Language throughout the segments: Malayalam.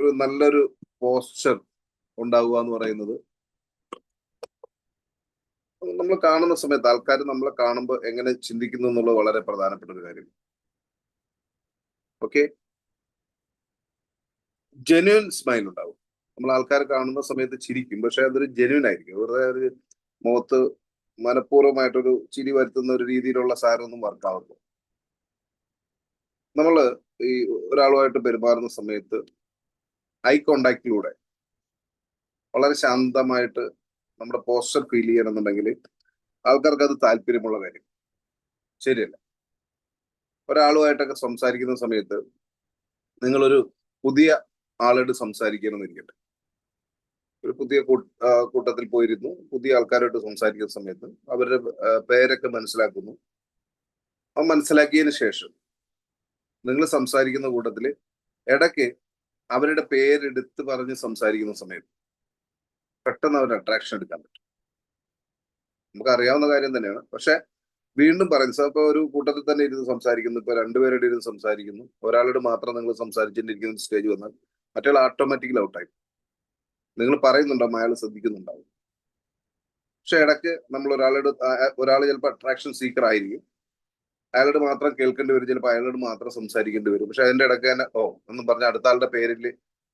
ഒരു നല്ലൊരു പോസ്ചർ ഉണ്ടാവുക എന്ന് പറയുന്നത്. നമ്മൾ കാണുന്ന സമയത്ത് ആൾക്കാർ നമ്മളെ കാണുമ്പോൾ എങ്ങനെ ചിന്തിക്കുന്നു എന്നുള്ളത് വളരെ പ്രധാനപ്പെട്ട ഒരു കാര്യം. ഓക്കെ ജെന്യൂൻ സ്മൈൽ ഉണ്ടാവും. നമ്മൾ ആൾക്കാർ കാണുന്ന സമയത്ത് ചിരിക്കും. പക്ഷെ അതൊരു ജെന്യൂൻ ആയിരിക്കും. വെറുതെ ഒരു മുഖത്ത് മനഃപൂർവമായിട്ടൊരു ചിരി വരുത്തുന്ന ഒരു രീതിയിലുള്ള സാരമൊന്നും വർക്കാവുന്നു നമ്മൾ ഈ ഒരാളുമായിട്ട് പെരുമാറുന്ന സമയത്ത് ഐ കോണ്ടാക്റ്റിലൂടെ വളരെ ശാന്തമായിട്ട് നമ്മുടെ പോസ്റ്റർ ഫീൽ ചെയ്യണമെന്നുണ്ടെങ്കിൽ ആൾക്കാർക്ക് അത് താല്പര്യമുള്ള കാര്യം. ശരിയല്ല? ഒരാളുമായിട്ടൊക്കെ സംസാരിക്കുന്ന സമയത്ത് നിങ്ങളൊരു പുതിയ ആളോട് സംസാരിക്കണമെന്നിരിക്കട്ടെ. ഒരു പുതിയ കൂട്ടത്തിൽ പോയിരുന്നു. പുതിയ ആൾക്കാരോട്ട് സംസാരിക്കുന്ന സമയത്ത് അവരുടെ പേരൊക്കെ മനസ്സിലാക്കുന്നു. ആ മനസ്സിലാക്കിയതിന് ശേഷം നിങ്ങൾ സംസാരിക്കുന്ന കൂട്ടത്തിൽ ഇടയ്ക്ക് അവരുടെ പേരെടുത്ത് പറഞ്ഞ് സംസാരിക്കുന്ന സമയത്ത് പെട്ടെന്ന് അവരുടെ അട്രാക്ഷൻ എടുക്കാൻ പറ്റും. നമുക്ക് അറിയാവുന്ന കാര്യം തന്നെയാണ്. പക്ഷെ വീണ്ടും പറയുന്നത് ഇപ്പൊ ഒരു കൂട്ടത്തിൽ തന്നെ ഇരുന്ന് സംസാരിക്കുന്നു ഇപ്പൊ രണ്ടുപേരുടെ ഇരുന്ന് സംസാരിക്കുന്നു. ഒരാളോട് മാത്രം നിങ്ങൾ സംസാരിച്ചിട്ടിരിക്കുന്ന സ്റ്റേജ് വന്നാൽ മറ്റേ ഓട്ടോമാറ്റിക്കലി ഔട്ടായി നിങ്ങൾ പറയുന്നുണ്ടാവും അയാൾ ശ്രദ്ധിക്കുന്നുണ്ടാവും പക്ഷെ ഇടയ്ക്ക് നമ്മൾ ഒരാളോട് ഒരാൾ ചിലപ്പോൾ അട്രാക്ഷൻ സീക്കർ ആയിരിക്കും. അയാളോട് മാത്രം കേൾക്കേണ്ടി വരും. ചിലപ്പോൾ അയാളോട് മാത്രം സംസാരിക്കേണ്ടി വരും. പക്ഷെ അതിന്റെ ഇടയ്ക്ക് തന്നെ ഓ എന്ന് പറഞ്ഞ അടുത്ത ആളുടെ പേരിൽ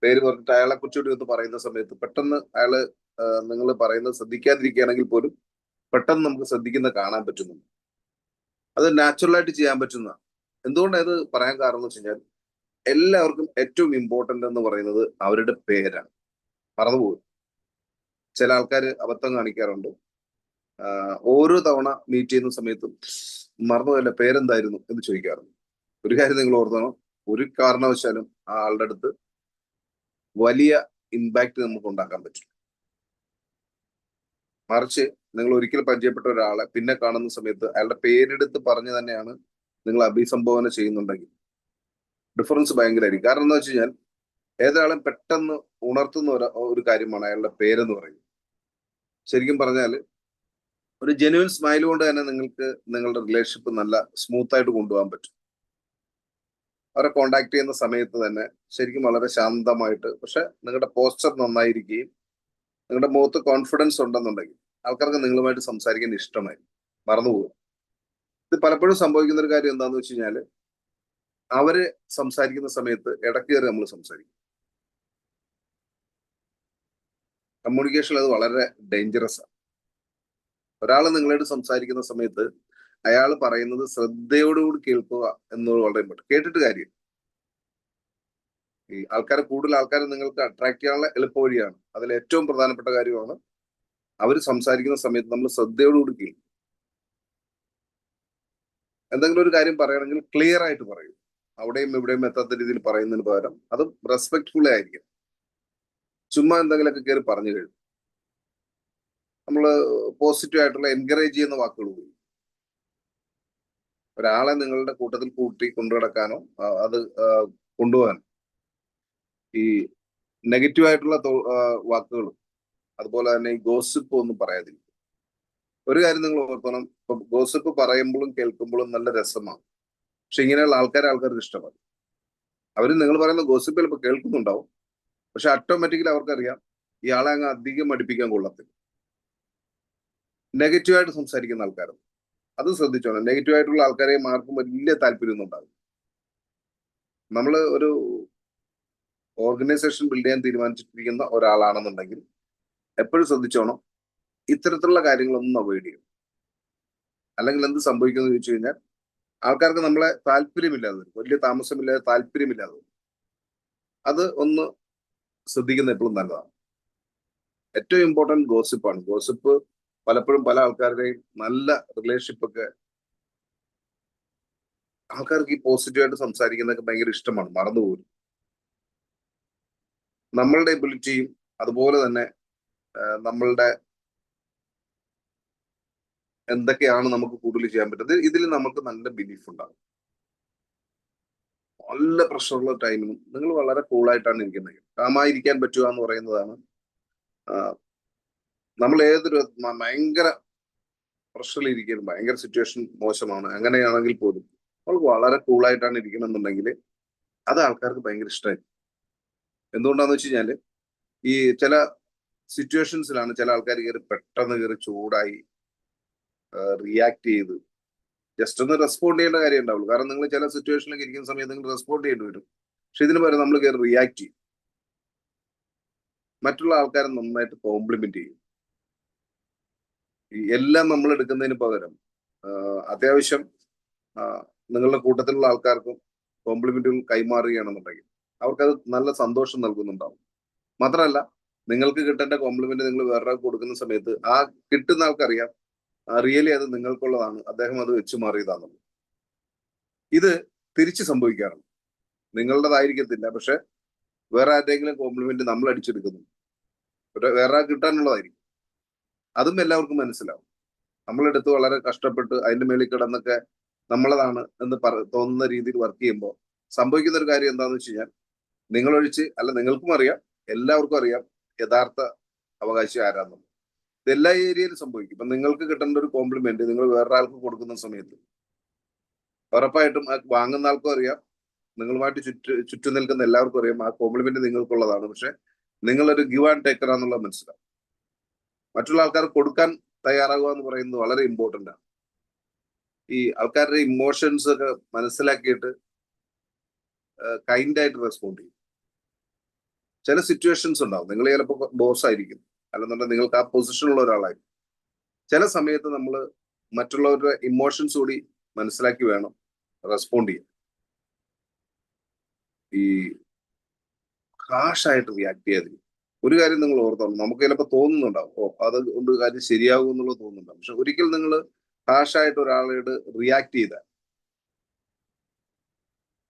പേര് പറഞ്ഞിട്ട് അയാളെ കുറിച്ചുകൂടി ഒന്ന് പറയുന്ന സമയത്ത് പെട്ടെന്ന് അയാൾ നിങ്ങൾ പറയുന്നത് ശ്രദ്ധിക്കാതിരിക്കുകയാണെങ്കിൽ പോലും പെട്ടെന്ന് നമുക്ക് ശ്രദ്ധിക്കുന്ന കാണാൻ പറ്റുന്നുണ്ട്. അത് നാച്ചുറലായിട്ട് ചെയ്യാൻ പറ്റുന്ന എന്തുകൊണ്ടാണ് ഇത് പറയാൻ കാരണം എന്ന് വെച്ച് കഴിഞ്ഞാൽ എല്ലാവർക്കും ഏറ്റവും ഇമ്പോർട്ടന്റ് എന്ന് പറയുന്നത് അവരുടെ പേരാണ്. മറന്നുപോകും. ചില ആൾക്കാർ അബദ്ധം കാണിക്കാറുണ്ട്. ഓരോ തവണ മീറ്റ് ചെയ്യുന്ന സമയത്തും മറന്നുപോയല്ല പേരെന്തായിരുന്നു എന്ന് ചോദിക്കാറുണ്ട്. ഒരു കാര്യം നിങ്ങൾ ഓർത്തണം. ഒരു കാരണവശാലും ആ ആളുടെ അടുത്ത് വലിയ ഇമ്പാക്ട് നമുക്ക് ഉണ്ടാക്കാൻ പറ്റും മറിച്ച് നിങ്ങൾ ഒരിക്കൽ പരിചയപ്പെട്ട ഒരാളെ പിന്നെ കാണുന്ന സമയത്ത് അയാളുടെ പേരെടുത്ത് പറഞ്ഞു തന്നെയാണ് നിങ്ങൾ അഭിസംബോധന ചെയ്യുന്നുണ്ടെങ്കിൽ. ഡിഫറൻസ് ഭയങ്കരമായിരിക്കും കാരണം എന്താ വെച്ച് കഴിഞ്ഞാൽ ഏതൊരാളും പെട്ടെന്ന് ഉണർത്തുന്ന ഒരു കാര്യമാണ് അയാളുടെ പേരെന്ന് പറയുന്നത്. ശരിക്കും പറഞ്ഞാൽ ഒരു ജെന്യൂൻ സ്മൈൽ കൊണ്ട് തന്നെ നിങ്ങൾക്ക് നിങ്ങളുടെ റിലേഷൻഷിപ്പ് നല്ല സ്മൂത്ത് ആയിട്ട് കൊണ്ടുപോകാൻ പറ്റും. അവരെ കോണ്ടാക്ട് ചെയ്യുന്ന സമയത്ത് തന്നെ ശരിക്കും വളരെ ശാന്തമായിട്ട് പക്ഷെ നിങ്ങളുടെ പോസ്റ്റർ നന്നായിരിക്കുകയും നിങ്ങളുടെ മുഖത്ത് കോൺഫിഡൻസ് ഉണ്ടെന്നുണ്ടെങ്കിൽ ആൾക്കാർക്ക് നിങ്ങളുമായിട്ട് സംസാരിക്കാൻ ഇഷ്ടമായി മറന്നുപോകും ഇത് പലപ്പോഴും സംഭവിക്കുന്ന ഒരു കാര്യം എന്താണെന്ന് വെച്ച് കഴിഞ്ഞാൽ അവർ സംസാരിക്കുന്ന സമയത്ത് ഇടയ്ക്ക് കയറി നമ്മൾ സംസാരിക്കും. കമ്മ്യൂണിക്കേഷൻ അത് വളരെ ഡേഞ്ചറസ് ആണ്. ഒരാൾ നിങ്ങളോട് സംസാരിക്കുന്ന സമയത്ത് അയാൾ പറയുന്നത് ശ്രദ്ധയോടുകൂടി കേൾക്കുക എന്നത് വളരെ ഇമ്പോർട്ടൻ കേട്ടിട്ട് കാര്യം. ഈ ആൾക്കാരെ കൂടുതൽ ആൾക്കാരെ നിങ്ങൾക്ക് അട്രാക്ട് ചെയ്യാനുള്ള എളുപ്പ വഴിയാണ്. അതിൽ ഏറ്റവും പ്രധാനപ്പെട്ട കാര്യമാണ് അവർ സംസാരിക്കുന്ന സമയത്ത് നമ്മൾ ശ്രദ്ധയോടുകൂടി കേൾക്കും. എന്തെങ്കിലും ഒരു കാര്യം പറയണമെങ്കിൽ ക്ലിയർ ആയിട്ട് പറയും. അവിടെയും ഇവിടെയും എത്താത്ത രീതിയിൽ പറയുന്നതിന് പകരം അത് റെസ്പെക്ട്ഫുള്ളി ആയിരിക്കും ചുമ്മാ എന്തെങ്കിലുമൊക്കെ കയറി പറഞ്ഞു കഴിഞ്ഞു നമ്മൾ പോസിറ്റീവ് ആയിട്ടുള്ള എൻകറേജ് ചെയ്യുന്ന വാക്കുകൾ പോയി. ഒരാളെ നിങ്ങളുടെ കൂട്ടത്തിൽ കൂട്ടി കൊണ്ടുനടക്കാനോ അത് കൊണ്ടുപോകാൻ ഈ നെഗറ്റീവ് ആയിട്ടുള്ള വാക്കുകളും അതുപോലെ തന്നെ ഈ ഗോസിപ്പ് ഒന്നും പറയാതിരിക്കും ഒരു കാര്യം നിങ്ങൾ ഓർക്കണം ഇപ്പൊ ഗോസിപ്പ് പറയുമ്പോഴും കേൾക്കുമ്പോഴും നല്ല രസമാണ്. പക്ഷെ ഇങ്ങനെയുള്ള ആൾക്കാരെ ആൾക്കാർക്ക് ഇഷ്ടമാണ്. അവർ നിങ്ങൾ പറയുന്ന ഗോസിപ്പ് ചിലപ്പോൾ കേൾക്കുന്നുണ്ടാവും. പക്ഷെ ഓട്ടോമാറ്റിക്കലി അവർക്കറിയാം ഇയാളെ അങ്ങ് അധികം അടുപ്പിക്കാൻ കൊള്ളത്തില്ല. നെഗറ്റീവായിട്ട് സംസാരിക്കുന്ന ആൾക്കാരും അത് ശ്രദ്ധിച്ചോണം. നെഗറ്റീവായിട്ടുള്ള ആൾക്കാരെ മാർക്കും വലിയ താല്പര്യമൊന്നും ഉണ്ടാകും നമ്മൾ ഒരു ഓർഗനൈസേഷൻ ബിൽഡ് ചെയ്യാൻ തീരുമാനിച്ചിട്ടിരിക്കുന്ന ഒരാളാണെന്നുണ്ടെങ്കിൽ എപ്പോഴും ശ്രദ്ധിച്ചോണം. ഇത്തരത്തിലുള്ള കാര്യങ്ങളൊന്നും അവോയ്ഡ് ചെയ്യും അല്ലെങ്കിൽ എന്ത് സംഭവിക്കുന്നു ചോദിച്ചു കഴിഞ്ഞാൽ ആൾക്കാർക്ക് നമ്മളെ താല്പര്യമില്ലാതെ വലിയ താമസമില്ലാതെ താല്പര്യമില്ലാതെ അത് ഒന്ന് ശ്രദ്ധിക്കുന്ന എപ്പോഴും നല്ലതാണ്. ഏറ്റവും ഇമ്പോർട്ടന്റ് ഗോസിപ്പാണ് ഗോസിപ്പ് പലപ്പോഴും പല ആൾക്കാരുടെയും നല്ല റിലേഷൻഷിപ്പ് ഒക്കെ ആൾക്കാർക്ക് ഈ പോസിറ്റീവായിട്ട് സംസാരിക്കുന്നതൊക്കെ ഭയങ്കര ഇഷ്ടമാണ് മറന്നുപോലും നമ്മളുടെ എബിലിറ്റിയും അതുപോലെ തന്നെ നമ്മളുടെ എന്തൊക്കെയാണ് നമുക്ക് കൂടുതൽ ചെയ്യാൻ പറ്റുന്നത്? ഇതിൽ നമുക്ക് നല്ല ബിലീഫ് ഉണ്ടാകും. നല്ല പ്രഷറുള്ള ടൈമിനും നിങ്ങൾ വളരെ കൂളായിട്ടാണ് ഇരിക്കുന്നത്. കാമായിരിക്കാൻ പറ്റുക എന്ന് പറയുന്നതാണ് നമ്മൾ ഏതൊരു ഭയങ്കര പ്രഷറിൽ ഇരിക്കുന്നു ഭയങ്കര സിറ്റുവേഷൻ മോശമാണ്. അങ്ങനെയാണെങ്കിൽ പോലും നമ്മൾ വളരെ കൂളായിട്ടാണ് ഇരിക്കണമെന്നുണ്ടെങ്കിൽ അത് ആൾക്കാർക്ക് ഭയങ്കര ഇഷ്ടമായി എന്തുകൊണ്ടാന്ന് വെച്ച് ഈ ചില സിറ്റുവേഷൻസിലാണ് ചില ആൾക്കാർ കയറി പെട്ടെന്ന് കയറി ചൂടായി റിയാക്ട് ചെയ്ത്. ജസ്റ്റ് ഒന്ന് റെസ്പോണ്ട് ചെയ്യേണ്ട കാര്യം ഉണ്ടാവുള്ളൂ. കാരണം നിങ്ങൾ ചില സിറ്റുവേഷനിലൊക്കെ ഇരിക്കുന്ന സമയത്ത് നിങ്ങൾ റെസ്പോണ്ട് ചെയ്യേണ്ടി വരും. പക്ഷെ ഇതിന് പകരം നമ്മൾ കയറി റിയാക്ട് ചെയ്യും. മറ്റുള്ള ആൾക്കാരെ നന്നായിട്ട് കോംപ്ലിമെന്റ് ചെയ്യും. എല്ലാം നമ്മൾ എടുക്കുന്നതിന് പകരം അത്യാവശ്യം നിങ്ങളുടെ കൂട്ടത്തിലുള്ള ആൾക്കാർക്കും കോംപ്ലിമെന്റുകൾ കൈമാറുകയാണെന്നുണ്ടെങ്കിൽ അവർക്കത് നല്ല സന്തോഷം നൽകുന്നുണ്ടാവും. മാത്രമല്ല നിങ്ങൾക്ക് കിട്ടേണ്ട കോംപ്ലിമെന്റ് നിങ്ങൾ വേറൊരാൾക്ക് കൊടുക്കുന്ന സമയത്ത് ആ കിട്ടുന്ന ആൾക്കറിയാം റിയലി അത് നിങ്ങൾക്കുള്ളതാണ് അദ്ദേഹം അത് വെച്ച് മാറിയതാണെന്നുള്ളത്. ഇത് തിരിച്ച് സംഭവിക്കാറുണ്ട്. നിങ്ങളുടേതായിരിക്കത്തില്ല പക്ഷെ വേറെ ആരുടെയെങ്കിലും കോംപ്ലിമെന്റ് നമ്മൾ അടിച്ചെടുക്കുന്നു വേറെ കിട്ടാനുള്ളതായിരിക്കും. അതും എല്ലാവർക്കും മനസ്സിലാവും. നമ്മളെടുത്ത് വളരെ കഷ്ടപ്പെട്ട് അതിന്റെ മേളിൽ കിടന്നൊക്കെ നമ്മളതാണ് എന്ന് പറ തോന്നുന്ന രീതിയിൽ വർക്ക് ചെയ്യുമ്പോൾ സംഭവിക്കുന്ന ഒരു കാര്യം എന്താണെന്ന് വെച്ച് കഴിഞ്ഞാൽ നിങ്ങളൊഴിച്ച് അല്ല നിങ്ങൾക്കും അറിയാം എല്ലാവർക്കും അറിയാം യഥാർത്ഥ അവകാശി ആരാന്നുള്ളത് ഇത് എല്ലാ ഏരിയയിലും സംഭവിക്കും. ഇപ്പൊ നിങ്ങൾക്ക് കിട്ടേണ്ട ഒരു കോംപ്ലിമെന്റ് നിങ്ങൾ വേറൊരാൾക്ക് കൊടുക്കുന്ന സമയത്ത് ഉറപ്പായിട്ടും ആ വാങ്ങുന്ന ആൾക്കും അറിയാം നിങ്ങളുമായിട്ട് ചുറ്റു ചുറ്റും നിൽക്കുന്ന എല്ലാവർക്കും അറിയാം ആ കോംപ്ലിമെന്റ് നിങ്ങൾക്കുള്ളതാണ്. പക്ഷെ നിങ്ങളൊരു ഗിവ് ആൻഡ് ടേക്കർ മനസ്സിലാവും. മറ്റുള്ള ആൾക്കാർ കൊടുക്കാൻ തയ്യാറാകുക എന്ന് പറയുന്നത് വളരെ ഇമ്പോർട്ടന്റ് ആണ്. ഈ ആൾക്കാരുടെ ഇമോഷൻസ് ഒക്കെ മനസ്സിലാക്കിയിട്ട് കൈൻഡായിട്ട് റെസ്പോണ്ട് ചെയ്യും. ചില സിറ്റുവേഷൻസ് ഉണ്ടാവും. നിങ്ങൾ ചിലപ്പോൾ ബോസ് ആയിരിക്കും. അല്ലെന്നുണ്ടെങ്കിൽ നിങ്ങൾക്ക് ആ പൊസിഷനുള്ള ഒരാളായിരിക്കും. ചില സമയത്ത് നമ്മൾ മറ്റുള്ളവരുടെ ഇമോഷൻസ് കൂടി മനസ്സിലാക്കി വേണം റെസ്പോണ്ട് ചെയ്യാൻ. ഈ ഹാഷായിട്ട് റിയാക്ട് ചെയ്യാതിരിക്കും ഒരു കാര്യം നിങ്ങൾ ഓർത്തോളൂ നമുക്ക് ചിലപ്പോൾ തോന്നുന്നുണ്ടാവും. ഓ അത് കൊണ്ട് കാര്യം ശരിയാകും എന്നുള്ളത് തോന്നുന്നുണ്ടാവും. പക്ഷെ ഒരിക്കൽ നിങ്ങൾ ഹാഷായിട്ട് ഒരാളോട് റിയാക്ട് ചെയ്താൽ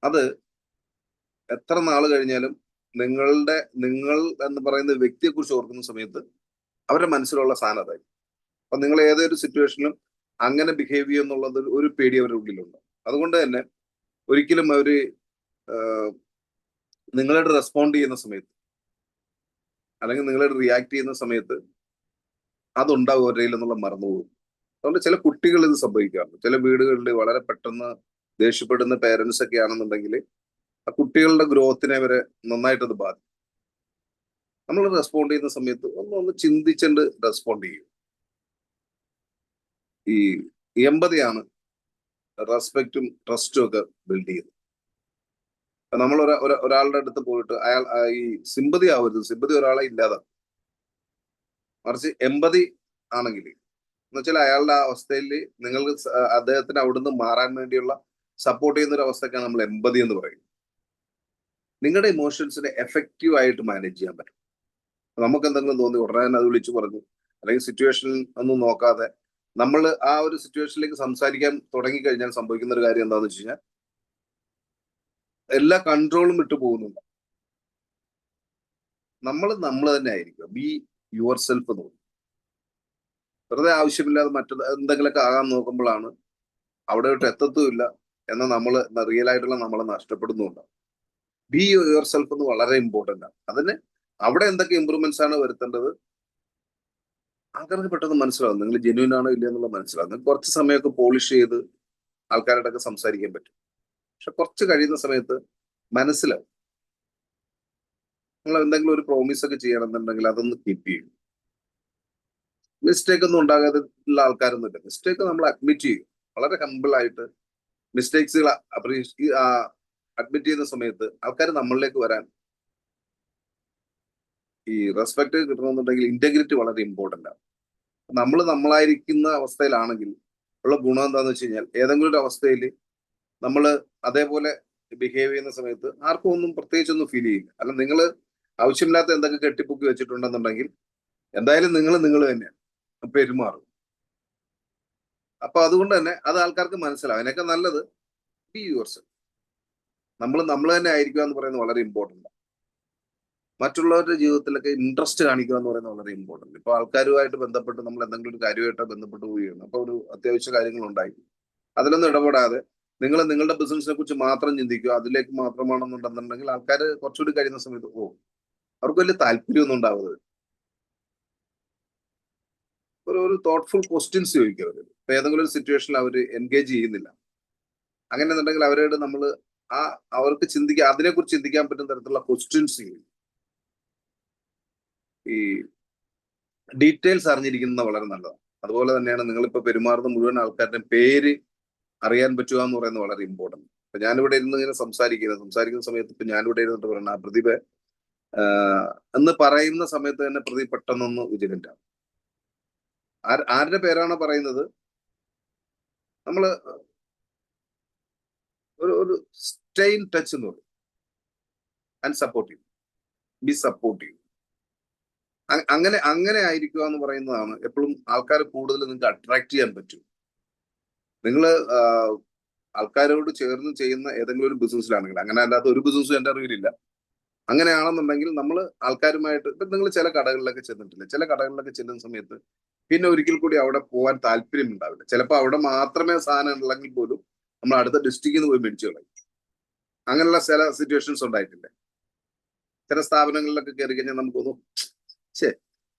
അത് എത്ര നാൾ കഴിഞ്ഞാലും നിങ്ങളുടെ നിങ്ങൾ എന്ന് പറയുന്ന വ്യക്തിയെ കുറിച്ച് ഓർക്കുന്ന സമയത്ത് അവരുടെ മനസ്സിലുള്ള സാധനം അതായിരിക്കും. അപ്പൊ നിങ്ങൾ ഏതൊരു സിറ്റുവേഷനിലും അങ്ങനെ ബിഹേവ് ചെയ്യുക എന്നുള്ളത് ഒരു പേടി അവരുടെ ഉള്ളിലുണ്ട്. അതുകൊണ്ട് തന്നെ ഒരിക്കലും അവർ നിങ്ങളോട് റെസ്പോണ്ട് ചെയ്യുന്ന സമയത്ത് അല്ലെങ്കിൽ നിങ്ങൾ റിയാക്ട് ചെയ്യുന്ന സമയത്ത് അതുണ്ടാവും അവരുടെ എന്നുള്ള മറന്നുപോകും അതുകൊണ്ട് ചില കുട്ടികൾ ഇത് സംഭവിക്കാറുണ്ട്. ചില വീടുകളിൽ വളരെ പെട്ടെന്ന് ദേഷ്യപ്പെടുന്ന പേരൻസ് ഒക്കെ ആണെന്നുണ്ടെങ്കിൽ ആ കുട്ടികളുടെ ഗ്രോത്തിനെ വരെ നന്നായിട്ടത് ബാധിക്കും. നമ്മൾ റെസ്പോണ്ട് ചെയ്യുന്ന സമയത്ത് ഒന്ന് ഒന്ന് ചിന്തിച്ചുകൊണ്ട് റെസ്പോണ്ട് ചെയ്യും. ഈ എമ്പതിയാണ് റെസ്പെക്റ്റും ട്രസ്റ്റും ഒക്കെ ബിൽഡ് ചെയ്യുന്നത്. നമ്മൾ ഒരാ- ഒരാ- ഒരാളുടെ അടുത്ത് പോയിട്ട് അയാൾ ഈ സിമ്പതി ആവരുത്. സിമ്പതി ഒരാളെ ഇല്ലാതെ മറിച്ച് എമ്പതി ആണെങ്കിൽ എന്ന് വെച്ചാൽ അയാളുടെ അവസ്ഥയിൽ നിങ്ങൾ അദ്ദേഹത്തിന് അവിടുന്ന് മാറാൻ വേണ്ടിയുള്ള സപ്പോർട്ട് ചെയ്യുന്ന ഒരു അവസ്ഥക്കാണ് നമ്മൾ എമ്പതി എന്ന് പറയുന്നത്. നിങ്ങളുടെ ഇമോഷൻസിനെ എഫക്റ്റീവ് ആയിട്ട് മാനേജ് ചെയ്യാൻ പറ്റും. നമുക്ക് എന്തെങ്കിലും തോന്നി ഉടനെ തന്നെ അത് വിളിച്ചു പറഞ്ഞു. അല്ലെങ്കിൽ സിറ്റുവേഷൻ ഒന്നും നോക്കാതെ നമ്മൾ ആ ഒരു സിറ്റുവേഷനിലേക്ക് സംസാരിക്കാൻ തുടങ്ങിക്കഴിഞ്ഞാൽ സംഭവിക്കുന്ന ഒരു കാര്യം എന്താണെന്ന് വെച്ച് കഴിഞ്ഞാൽ എല്ലാ കൺട്രോളും വിട്ടു പോകുന്നുണ്ട്. നമ്മൾ നമ്മൾ തന്നെ ആയിരിക്കും. ബി യുവർ സെൽഫ് എന്ന് വെറുതെ ആവശ്യമില്ലാതെ മറ്റു എന്തെങ്കിലുമൊക്കെ ആകാൻ നോക്കുമ്പോഴാണ് അവിടെ വിട്ട് എത്തത്തുമില്ല എന്നാൽ നമ്മൾ റിയൽ ആയിട്ടുള്ള നമ്മളെ നഷ്ടപ്പെടുന്നുണ്ട്. ബി യുവർ സെൽഫ് എന്ന് വളരെ ഇമ്പോർട്ടന്റ് ആണ്. അതിന് അവിടെ എന്തൊക്കെ ഇമ്പ്രൂവ്മെന്റ്സ് ആണ് വരുത്തേണ്ടത്? ആൾക്കാർക്ക് പെട്ടെന്ന് മനസ്സിലാവും. നിങ്ങൾ ജെന്യൂൻ ആണോ ഇല്ല എന്നുള്ള മനസ്സിലാവും. കുറച്ച് സമയമൊക്കെ പോളിഷ് ചെയ്ത് ആൾക്കാരോടൊക്കെ സംസാരിക്കാൻ പറ്റും. പക്ഷെ കുറച്ച് കഴിയുന്ന സമയത്ത് മനസ്സിലാവും. നിങ്ങൾ എന്തെങ്കിലും ഒരു പ്രോമിസ് ഒക്കെ ചെയ്യണമെന്നുണ്ടെങ്കിൽ അതൊന്ന് കീപ്പ് ചെയ്യും. മിസ്റ്റേക്ക് ഒന്നും ഉണ്ടാകാതെ ഉള്ള ആൾക്കാരൊന്നുമില്ല. മിസ്റ്റേക്ക് നമ്മൾ അഡ്മിറ്റ് ചെയ്യും. വളരെ ഹമ്പിൾ ആയിട്ട് മിസ്റ്റേക്സുകൾ അഡ്മിറ്റ് ചെയ്യുന്ന സമയത്ത് ആൾക്കാർ നമ്മളിലേക്ക് വരാൻ ഈ റെസ്പെക്ട് കിട്ടണമെന്നുണ്ടെങ്കിൽ ഇന്റഗ്രിറ്റി വളരെ ഇമ്പോർട്ടന്റ് ആണ്. നമ്മൾ നമ്മളായിരിക്കുന്ന അവസ്ഥയിലാണെങ്കിൽ ഉള്ള ഗുണം എന്താണെന്ന് വെച്ച് കഴിഞ്ഞാൽ ഏതെങ്കിലും ഒരു അവസ്ഥയിൽ നമ്മൾ അതേപോലെ ബിഹേവ് ചെയ്യുന്ന സമയത്ത് ആർക്കും ഒന്നും പ്രത്യേകിച്ചൊന്നും ഫീൽ ചെയ്യില്ല. അല്ല നിങ്ങൾ ആവശ്യമില്ലാത്ത എന്തൊക്കെ കെട്ടിപ്പൊക്കി വെച്ചിട്ടുണ്ടെന്നുണ്ടെങ്കിൽ എന്തായാലും നിങ്ങൾ നിങ്ങൾ തന്നെയാണ് പെരുമാറും. അപ്പൊ അതുകൊണ്ട് തന്നെ അത് ആൾക്കാർക്ക് മനസ്സിലാവും. അതിനൊക്കെ നല്ലത് ബി യുവർ നമ്മൾ നമ്മൾ തന്നെ ആയിരിക്കുക എന്ന് പറയുന്നത് വളരെ ഇമ്പോർട്ടന്റ് മറ്റുള്ളവരുടെ ജീവിതത്തിലൊക്കെ ഇൻട്രസ്റ്റ് കാണിക്കുക എന്ന് പറയുന്നത് വളരെ ഇമ്പോർട്ടന്റ് ഇപ്പൊ ആൾക്കാരുമായിട്ട് ബന്ധപ്പെട്ട് നമ്മൾ എന്തെങ്കിലും ഒരു കാര്യമായിട്ട് ബന്ധപ്പെട്ട് പോവുകയാണ്. അപ്പൊ ഒരു അത്യാവശ്യ കാര്യങ്ങൾ ഉണ്ടായി അതിലൊന്നും ഇടപെടാതെ നിങ്ങൾ നിങ്ങളുടെ ബിസിനസിനെ കുറിച്ച് മാത്രം ചിന്തിക്കുക. അതിലേക്ക് മാത്രമാണെന്നുണ്ടെന്നുണ്ടെങ്കിൽ ആൾക്കാർ കുറച്ചുകൂടി കഴിയുന്ന സമയത്ത് ഓ അവർക്ക് വലിയ താല്പര്യമൊന്നും ഉണ്ടാവരുത്. ഒരു ഒരു തോട്ട്ഫുൾ ക്വസ്റ്റ്യൻസ് ചോദിക്കുക അവർ ഇപ്പൊ ഏതെങ്കിലും ഒരു സിറ്റുവേഷനിൽ അവർ എൻഗേജ് ചെയ്യുന്നില്ല. അങ്ങനെ എന്നുണ്ടെങ്കിൽ അവരോട് നമ്മൾ ആ അവർക്ക് ചിന്തിക്കാൻ അതിനെക്കുറിച്ച് ചിന്തിക്കാൻ പറ്റുന്ന തരത്തിലുള്ള ക്വസ്റ്റ്യൻസ് ചെയ്യും ഈ ഡീറ്റെയിൽസ് അറിഞ്ഞിരിക്കുന്നത് വളരെ നല്ലതാണ്. അതുപോലെ തന്നെയാണ് നിങ്ങളിപ്പോ പെരുമാറുന്ന മുഴുവൻ ആൾക്കാരുടെയും പേര് അറിയാൻ പറ്റുക എന്ന് പറയുന്നത് വളരെ ഇമ്പോർട്ടന്റ് ഇപ്പൊ ഞാനിവിടെ ഇരുന്ന് ഇങ്ങനെ സംസാരിക്കുന്നത് സംസാരിക്കുന്ന സമയത്ത് ഇപ്പൊ ഞാനിവിടെ ഇരുന്നിട്ട് പറയണം ആ പ്രതിഭ എന്ന് പറയുന്ന സമയത്ത് തന്നെ പ്രതി പെട്ടെന്നൊന്ന് വിജിലന്റ് ആവും. ആര് ആരുടെ പേരാണോ പറയുന്നത്? നമ്മൾ ഒരു ഒരു സ്റ്റെയിൻ ടച്ച് എന്ന് പറയും. ആൻഡ് സപ്പോർട്ടീവ് ബി സപ്പോർട്ടീവ് അങ്ങനെ അങ്ങനെ ആയിരിക്കുക എന്ന് പറയുന്നതാണ് എപ്പോഴും ആൾക്കാർ കൂടുതൽ നിങ്ങൾക്ക് അട്രാക്ട് ചെയ്യാൻ പറ്റും നിങ്ങൾ ആൾക്കാരോട് ചേർന്ന് ചെയ്യുന്ന ഏതെങ്കിലും ഒരു ബിസിനസ്സിലാണെങ്കിൽ അങ്ങനെ അല്ലാത്ത ഒരു ബിസിനസ് എന്റെ അറിവിലില്ല. അങ്ങനെയാണെന്നുണ്ടെങ്കിൽ നമ്മൾ ആൾക്കാരുമായിട്ട് ഇപ്പം നിങ്ങൾ ചില കടകളിലൊക്കെ ചെന്നിട്ടില്ല? ചില കടകളിലൊക്കെ ചെല്ലുന്ന സമയത്ത് പിന്നെ ഒരിക്കൽ കൂടി അവിടെ പോകാൻ താല്പര്യം ഉണ്ടാവില്ല. ചിലപ്പോൾ അവിടെ മാത്രമേ സാധനം ഉള്ളെങ്കിൽ പോലും നമ്മൾ അടുത്ത ഡിസ്ട്രിക്റ്റിൽ നിന്ന് പോയി മേടിച്ചു കളയും. അങ്ങനെയുള്ള ചില സിറ്റുവേഷൻസ് ഉണ്ടായിട്ടില്ലേ? ചില സ്ഥാപനങ്ങളിലൊക്കെ കയറി കഴിഞ്ഞാൽ നമുക്കൊന്ന് ശേ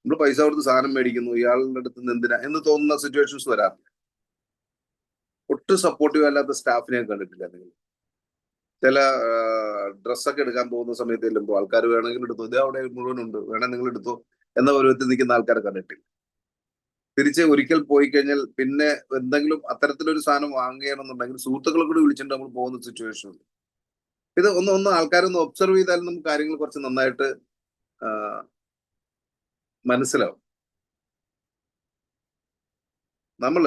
നമ്മൾ പൈസ കൊടുത്ത് സാധനം മേടിക്കുന്നു ഇയാളുടെ അടുത്ത് നിന്ന് എന്തിനാ എന്ന് തോന്നുന്ന സിറ്റുവേഷൻസ് വരാറില്ല. ഒട്ടും സപ്പോർട്ടീവ് അല്ലാത്ത സ്റ്റാഫിനെ കണ്ടിട്ടില്ല നിങ്ങൾ ചില ഡ്രസ്സൊക്കെ എടുക്കാൻ പോകുന്ന സമയത്ത് ചെല്ലുമ്പോൾ ആൾക്കാർ വേണമെങ്കിൽ എടുത്തു? ഇത് അവിടെ മുഴുവൻ ഉണ്ട്. വേണേ നിങ്ങൾ എടുത്തു? എന്ന പരുവത്തിൽ നിൽക്കുന്ന ആൾക്കാരെ കണ്ടിട്ടില്ല. തിരിച്ച് ഒരിക്കൽ പോയി കഴിഞ്ഞാൽ പിന്നെ എന്തെങ്കിലും അത്തരത്തിലൊരു സാധനം വാങ്ങുകയാണെന്നുണ്ടെങ്കിൽ സുഹൃത്തുക്കളെ കൂടി വിളിച്ചിട്ട് നമ്മൾ പോകുന്ന സിറ്റുവേഷൻ ഉണ്ട്. ഇത് ഒന്ന് ഒന്ന് ആൾക്കാരൊന്ന് ഒബ്സർവ് ചെയ്താൽ നമുക്ക് കാര്യങ്ങൾ കുറച്ച് നന്നായിട്ട് മനസ്സിലാവും. നമ്മൾ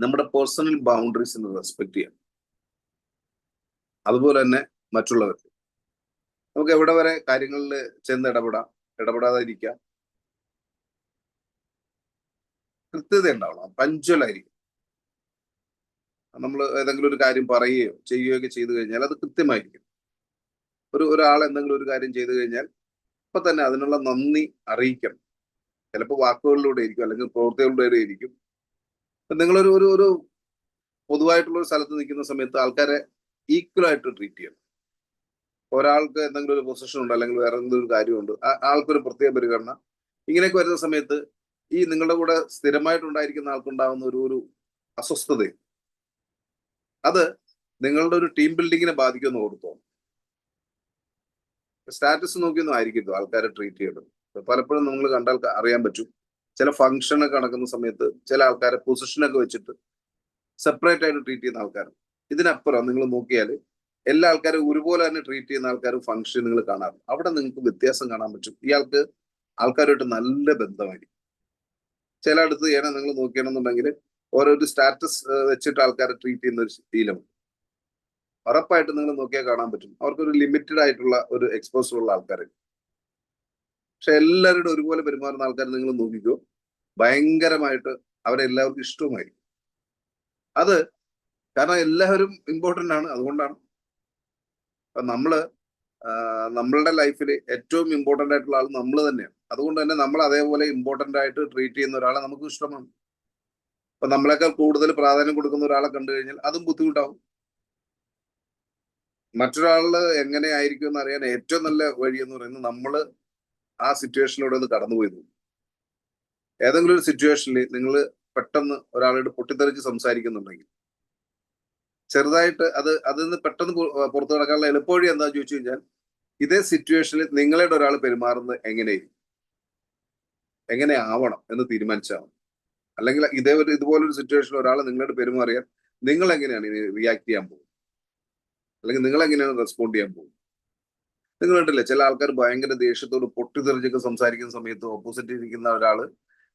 നമ്മുടെ പേഴ്സണൽ ബൗണ്ടറീസിനെ റെസ്പെക്ട് ചെയ്യാം. അതുപോലെ തന്നെ മറ്റുള്ളവർക്ക്. നമുക്ക് എവിടെ വരെ കാര്യങ്ങളിൽ ചെന്ന് ഇടപെടാം? ഇടപെടാതിരിക്കാം. കൃത്യത ഉണ്ടാവണം. പഞ്ച്വലായിരിക്കും നമ്മൾ ഏതെങ്കിലും ഒരു കാര്യം പറയുകയോ ചെയ്യുകയോ ഒക്കെ ചെയ്തു കഴിഞ്ഞാൽ അത് കൃത്യമായിരിക്കും. ഒരു ഒരാൾ എന്തെങ്കിലും ഒരു കാര്യം ചെയ്തു കഴിഞ്ഞാൽ ഇപ്പൊ തന്നെ അതിനുള്ള നന്ദി അറിയിക്കണം. ചിലപ്പോൾ വാക്കുകളിലൂടെ ആയിരിക്കും അല്ലെങ്കിൽ പ്രവൃത്തികളിലൂടെ ആയിരിക്കും. നിങ്ങളൊരു ഒരു ഒരു പൊതുവായിട്ടുള്ള ഒരു സ്ഥലത്ത് നിൽക്കുന്ന സമയത്ത് ആൾക്കാരെ ഈക്വൽ ആയിട്ട് ട്രീറ്റ് ചെയ്യണം. ഒരാൾക്ക് എന്തെങ്കിലും ഒരു പൊസിഷൻ ഉണ്ട് അല്ലെങ്കിൽ വേറെ എന്തെങ്കിലും കാര്യമുണ്ട് ആൾക്കൊരു പ്രത്യേക പരിഗണന. ഇങ്ങനെയൊക്കെ വരുന്ന സമയത്ത് ഈ നിങ്ങളുടെ കൂടെ സ്ഥിരമായിട്ടുണ്ടായിരിക്കുന്ന ആൾക്കുണ്ടാകുന്ന ഒരു ഒരു അസ്വസ്ഥത അത് നിങ്ങളുടെ ഒരു ടീം ബിൽഡിങ്ങിനെ ബാധിക്കുമെന്ന് ഓർത്തോ സ്റ്റാറ്റസ് നോക്കിയൊന്നും ആയിരിക്കില്ല ആൾക്കാരെ ട്രീറ്റ് ചെയ്യണം പലപ്പോഴും നിങ്ങൾ കണ്ടാൽ അറിയാൻ പറ്റും. ചില ഫംഗ്ഷനൊക്കെ നടക്കുന്ന സമയത്ത് ചില ആൾക്കാരെ പൊസിഷനൊക്കെ വെച്ചിട്ട് സെപ്പറേറ്റ് ആയിട്ട് ട്രീറ്റ് ചെയ്യുന്ന ആൾക്കാരും ഇതിനപ്പുറം നിങ്ങൾ നോക്കിയാൽ എല്ലാ ആൾക്കാരും ഒരുപോലെ തന്നെ ട്രീറ്റ് ചെയ്യുന്ന ആൾക്കാർ ഫംഗ്ഷൻ നിങ്ങൾ കാണാറുണ്ട് അവിടെ നിങ്ങൾക്ക് വ്യത്യാസം കാണാൻ പറ്റും. ഇയാൾക്ക് ആൾക്കാരുമായിട്ട് നല്ല ബന്ധമായിരിക്കും. ചില അടുത്ത് ചെയ്യണം നിങ്ങൾ നോക്കുകയാണെന്നുണ്ടെങ്കിൽ ഓരോരു സ്റ്റാറ്റസ് വെച്ചിട്ട് ആൾക്കാരെ ട്രീറ്റ് ചെയ്യുന്ന ഒരു ശീലമുണ്ട്. ഉറപ്പായിട്ട് നിങ്ങൾ നോക്കിയാൽ കാണാൻ പറ്റും. അവർക്കൊരു ലിമിറ്റഡ് ആയിട്ടുള്ള ഒരു എക്സ്പോസർ ഉള്ള ആൾക്കാർ പക്ഷെ എല്ലാവരുടെ ഒരുപോലെ പെരുമാറുന്ന ആൾക്കാർ നിങ്ങൾ നോക്കിക്കോ. ഭയങ്കരമായിട്ട് അവരെല്ലാവർക്കും ഇഷ്ടവുമായിരിക്കും. അത് കാരണം എല്ലാവരും ഇമ്പോർട്ടന്റ് ആണ് അതുകൊണ്ടാണ്. അപ്പൊ നമ്മൾ നമ്മളുടെ ലൈഫിൽ ഏറ്റവും ഇമ്പോർട്ടന്റ് ആയിട്ടുള്ള ആൾ നമ്മൾ തന്നെയാണ്. അതുകൊണ്ട് തന്നെ നമ്മൾ അതേപോലെ ഇമ്പോർട്ടന്റ് ആയിട്ട് ട്രീറ്റ് ചെയ്യുന്ന ഒരാളെ നമുക്ക് ഇഷ്ടമാണ്. അപ്പൊ നമ്മളെക്കാൾ കൂടുതൽ പ്രാധാന്യം കൊടുക്കുന്ന ഒരാളെ കണ്ടു കഴിഞ്ഞാൽ അതും ബുദ്ധിമുട്ടാവും. മറ്റൊരാൾ എങ്ങനെ ആയിരിക്കും എന്ന് അറിയാൻ ഏറ്റവും നല്ല വഴി എന്ന് പറയുന്നത് നമ്മൾ ആ സിറ്റുവേഷനിലൂടെ ഒന്ന് കടന്നുപോയി പോകും ഏതെങ്കിലും ഒരു സിറ്റുവേഷനിൽ നിങ്ങൾ പെട്ടെന്ന് ഒരാളോട് പൊട്ടിത്തെറിച്ച് സംസാരിക്കുന്നുണ്ടെങ്കിൽ ചെറുതായിട്ട് അത് അതിൽ നിന്ന് പെട്ടെന്ന് പുറത്തു കിടക്കാനുള്ള എളുപ്പവഴി എന്താ ചോദിച്ചു കഴിഞ്ഞാൽ ഇതേ സിറ്റുവേഷനിൽ നിങ്ങളുടെ ഒരാൾ പെരുമാറുന്നത് എങ്ങനെയായിരിക്കും? എങ്ങനെ ആവണം എന്ന് തീരുമാനിച്ചാൽ അല്ലെങ്കിൽ ഇതേ ഒരു ഇതുപോലൊരു സിറ്റുവേഷനിൽ ഒരാൾ നിങ്ങളോട് പെരുമാറിയാൽ നിങ്ങൾ എങ്ങനെയാണ് ഇനി റിയാക്ട് ചെയ്യാൻ പോകുന്നത്? അല്ലെങ്കിൽ നിങ്ങൾ എങ്ങനെയാണ് റെസ്പോണ്ട് ചെയ്യാൻ പോകുന്നത്? നിങ്ങൾ കണ്ടില്ലേ ചില ആൾക്കാർ ഭയങ്കര ദേഷ്യത്തോട് പൊട്ടിത്തെറിച്ചൊക്കെ സംസാരിക്കുന്ന സമയത്ത് ഓപ്പോസിറ്റ് ഇരിക്കുന്ന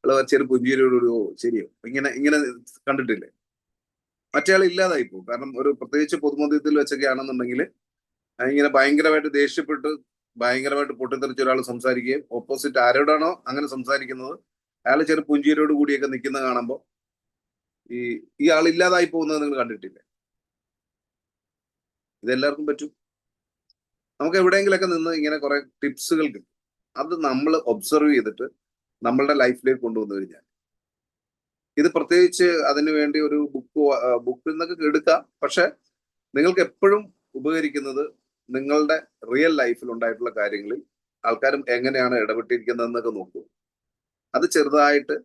ഒരാൾ ചെറു പുഞ്ചിരിയോട് ശരിയോ. ഇങ്ങനെ ഇങ്ങനെ കണ്ടിട്ടില്ലേ? മറ്റേ ആൾ ഇല്ലാതായി പോകും കാരണം ഒരു പ്രത്യേകിച്ച് പൊതുമധ്യത്തിൽ വെച്ചൊക്കെ ആണെന്നുണ്ടെങ്കിൽ ഇങ്ങനെ ഭയങ്കരമായിട്ട് ദേഷ്യപ്പെട്ട് ഭയങ്കരമായിട്ട് പൊട്ടിത്തെറിച്ച് ഒരാൾ സംസാരിക്കുകയും ഓപ്പോസിറ്റ് ആരോടാണോ അങ്ങനെ സംസാരിക്കുന്നത് അയാൾ ചെറു പുഞ്ചിരിയോട് കൂടിയൊക്കെ നിൽക്കുന്ന കാണുമ്പോൾ ഈ ഈ ആൾ ഇല്ലാതായി പോകുന്നത് നിങ്ങൾ കണ്ടിട്ടില്ലേ? ഇതെല്ലാവർക്കും പറ്റും. നമുക്ക് എവിടെയെങ്കിലൊക്കെ നിന്ന് ഇങ്ങനെ കുറെ ടിപ്സുകൾ കിട്ടും. അത് നമ്മൾ ഒബ്സർവ് ചെയ്തിട്ട് നമ്മളുടെ ലൈഫിലേക്ക് കൊണ്ടുവന്നു കഴിഞ്ഞാൽ ഇത് പ്രത്യേകിച്ച് അതിനു വേണ്ടി ഒരു ബുക്ക് ബുക്കിൽ നിന്നൊക്കെ എടുക്കാം. പക്ഷെ നിങ്ങൾക്ക് എപ്പോഴും ഉപകരിക്കുന്നത് നിങ്ങളുടെ റിയൽ ലൈഫിൽ ഉണ്ടായിട്ടുള്ള കാര്യങ്ങളിൽ ആൾക്കാരും എങ്ങനെയാണ് ഇടപെട്ടിരിക്കുന്നതെന്നൊക്കെ നോക്കൂ. അത് ചെറുതായിട്ട്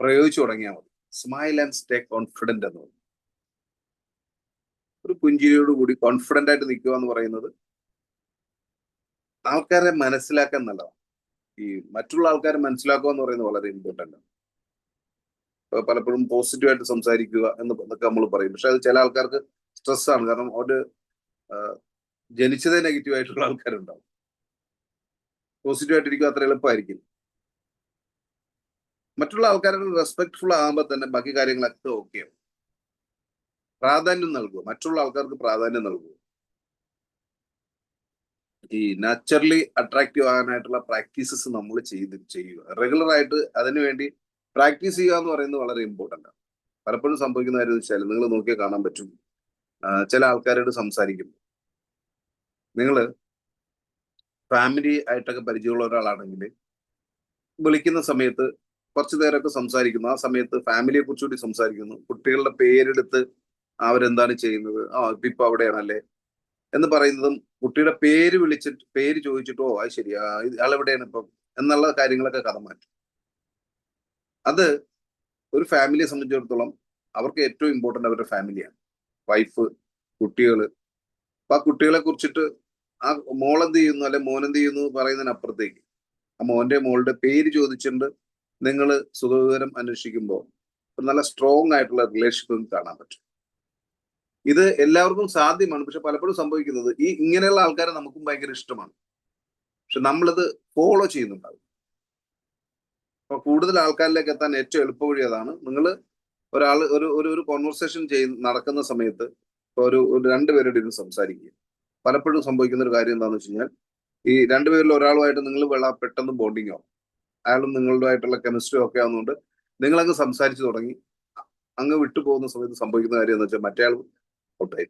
പ്രയോഗിച്ചു തുടങ്ങിയാൽ മതി. സ്മൈൽ ആൻഡ് സ്റ്റേ കോൺഫിഡന്റ് എന്ന് പറയും. ഒരു പുഞ്ചിരിയോട് കൂടി കോൺഫിഡന്റ് ആയിട്ട് നിൽക്കുക എന്ന് പറയുന്നത് ആൾക്കാരെ മനസ്സിലാക്കാൻ നല്ലതാണ്. ഈ മറ്റുള്ള ആൾക്കാരെ മനസ്സിലാക്കുക എന്ന് പറയുന്നത് വളരെ ഇമ്പോർട്ടന്റ് ആണ്. പലപ്പോഴും പോസിറ്റീവായിട്ട് സംസാരിക്കുക എന്ന് നമ്മൾ പറയും. പക്ഷെ അത് ചില ആൾക്കാർക്ക് സ്ട്രെസ് ആണ്. കാരണം അവർ ജനിച്ചതേ നെഗറ്റീവ് ആയിട്ടുള്ള ആൾക്കാരുണ്ടാവും. പോസിറ്റീവ് ആയിട്ടിരിക്കുക അത്ര എളുപ്പമായിരിക്കും മറ്റുള്ള ആൾക്കാരുടെ റെസ്പെക്ട്ഫുൾ ആകുമ്പോൾ തന്നെ ബാക്കി കാര്യങ്ങളൊക്കെ ഓക്കെ പ്രാധാന്യം നൽകുക. മറ്റുള്ള ആൾക്കാർക്ക് പ്രാധാന്യം നൽകുക. ഈ നാച്ചുറലി അട്രാക്റ്റീവ് ആകാനായിട്ടുള്ള പ്രാക്ടീസസ് നമ്മൾ ചെയ്ത് ചെയ്യുക. റെഗുലർ ആയിട്ട് അതിനുവേണ്ടി പ്രാക്ടീസ് ചെയ്യുക എന്ന് പറയുന്നത് വളരെ ഇമ്പോർട്ടന്റ് ആണ്. പലപ്പോഴും സംഭവിക്കുന്ന കാര്യം വെച്ചാൽ നിങ്ങൾ നോക്കിയാൽ കാണാൻ പറ്റും. ചില ആൾക്കാരോട് സംസാരിക്കുമ്പോൾ നിങ്ങൾ ഫാമിലി ആയിട്ടൊക്കെ പരിചയമുള്ള ഒരാളാണെങ്കിൽ വിളിക്കുന്ന സമയത്ത് കുറച്ചു നേരമൊക്കെ സംസാരിക്കുന്നു. ആ സമയത്ത് ഫാമിലിയെ കുറിച്ചുകൂടി സംസാരിക്കുന്നു. കുട്ടികളുടെ പേരെടുത്ത് അവരെന്താണ് ചെയ്യുന്നത്? ആ ഇപ്പൊ അവിടെയാണല്ലേ? എന്ന് പറയുന്നതും കുട്ടിയുടെ പേര് വിളിച്ചിട്ട് പേര് ചോദിച്ചിട്ടോ അത് ശരിയാ ആളെവിടെയാണ് ഇപ്പം? എന്നുള്ള കാര്യങ്ങളൊക്കെ കഥ മാറ്റും. അത് ഒരു ഫാമിലിയെ സംബന്ധിച്ചിടത്തോളം അവർക്ക് ഏറ്റവും ഇമ്പോർട്ടന്റ് അവരുടെ ഫാമിലിയാണ് വൈഫ് കുട്ടികൾ അപ്പം ആ കുട്ടികളെ കുറിച്ചിട്ട് ആ മോളെന്ത് ചെയ്യുന്നു? അല്ലെ മോനെന്ത് ചെയ്യുന്നു? പറയുന്നതിനപ്പുറത്തേക്ക്. ആ മോന്റെ മോളുടെ പേര് ചോദിച്ചിട്ട് നിങ്ങൾ സുഖവിവരം അന്വേഷിക്കുമ്പോൾ നല്ല സ്ട്രോങ് ആയിട്ടുള്ള റിലേഷൻഷിപ്പ് കാണാൻ പറ്റും. ഇത് എല്ലാവർക്കും സാധ്യമാണ്. പക്ഷെ പലപ്പോഴും സംഭവിക്കുന്നത് ഈ ഇങ്ങനെയുള്ള ആൾക്കാരെ നമുക്കും ഭയങ്കര ഇഷ്ടമാണ്. പക്ഷെ നമ്മളിത് ഫോളോ ചെയ്യുന്നുണ്ടാവും അപ്പൊ കൂടുതൽ ആൾക്കാരിലേക്ക് എത്താൻ ഏറ്റവും എളുപ്പ വഴി അതാണ് നിങ്ങൾ ഒരാൾ ഒരു ഒരു ഒരു കോൺവെർസേഷൻ ചെയ് നടക്കുന്ന സമയത്ത് ഒരു രണ്ടുപേരോട് ഇരുന്ന് സംസാരിക്കുക. പലപ്പോഴും സംഭവിക്കുന്ന ഒരു കാര്യം എന്താണെന്ന് വെച്ച് കഴിഞ്ഞാൽ ഈ രണ്ടുപേരിൽ ഒരാളുമായിട്ട് നിങ്ങൾ വെള്ള പെട്ടെന്ന് ബോണ്ടിങ് ആവും. അയാളും നിങ്ങളുമായിട്ടുള്ള കെമിസ്ട്രി ഒക്കെ ആവുന്നതുകൊണ്ട് നിങ്ങളങ്ങ് സംസാരിച്ചു തുടങ്ങി. അങ്ങ് വിട്ടുപോകുന്ന സമയത്ത് സംഭവിക്കുന്ന കാര്യം എന്ന് വെച്ചാൽ മറ്റേ ഔട്ടായി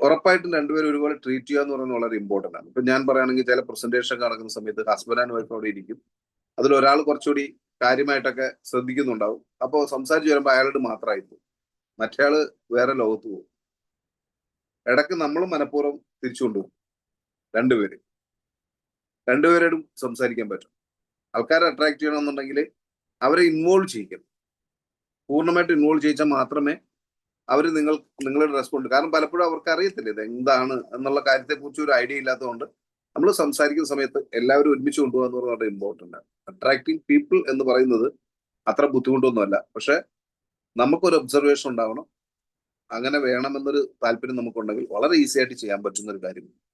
ഉറപ്പായിട്ടും രണ്ടുപേരും ഒരുപോലെ ട്രീറ്റ് ചെയ്യുക എന്ന് പറയുന്നത് വളരെ ഇമ്പോർട്ടന്റ് ആണ്. ഇപ്പൊ ഞാൻ പറയുകയാണെങ്കിൽ ചില പ്രസന്റേഷൻ നടക്കുന്ന സമയത്ത് ഹസ്ബൻഡ് ആൻഡ് വൈഫ് അവിടെ ഇരിക്കും. അതിൽ ഒരാൾ കുറച്ചുകൂടി കാര്യമായിട്ടൊക്കെ ശ്രദ്ധിക്കുന്നുണ്ടാവും. അപ്പോൾ സംസാരിച്ച് വരുമ്പോൾ അയാളോട് മാത്രമായി പോകും മറ്റേയാൾ വേറെ ലോകത്ത് പോകും. ഇടയ്ക്ക് നമ്മൾ മനഃപൂർവം തിരിച്ചു കൊണ്ടുപോകും. രണ്ടുപേര്. രണ്ടുപേരോടും സംസാരിക്കാൻ പറ്റും. ആൾക്കാരെ അട്രാക്ട് ചെയ്യണമെന്നുണ്ടെങ്കിൽ അവരെ ഇൻവോൾവ് ചെയ്യിക്കണം. പൂർണമായിട്ട് ഇൻവോൾവ് ചെയ്യിച്ചാൽ മാത്രമേ അവർ നിങ്ങൾ നിങ്ങളുടെ റെസ്പോണ്ട് കാരണം പലപ്പോഴും അവർക്ക് അറിയത്തില്ല ഇത് എന്താണ് എന്നുള്ള കാര്യത്തെ കുറിച്ച് ഒരു ഐഡിയ ഇല്ലാത്തതുകൊണ്ട് നമ്മൾ സംസാരിക്കുന്ന സമയത്ത് എല്ലാവരും ഒരുമിച്ച് കൊണ്ടുപോകുക എന്ന് പറയുന്നത് ഇമ്പോർട്ടന്റ് ആണ്. അട്രാക്ടിങ് പീപ്പിൾ എന്ന് പറയുന്നത് അത്ര ബുദ്ധിമുട്ടൊന്നുമല്ല. പക്ഷെ നമുക്കൊരു ഒബ്സർവേഷൻ ഉണ്ടാവണം. അങ്ങനെ വേണമെന്നൊരു താല്പര്യം നമുക്കുണ്ടെങ്കിൽ വളരെ ഈസി ആയിട്ട് ചെയ്യാൻ പറ്റുന്ന ഒരു കാര്യമാണ്.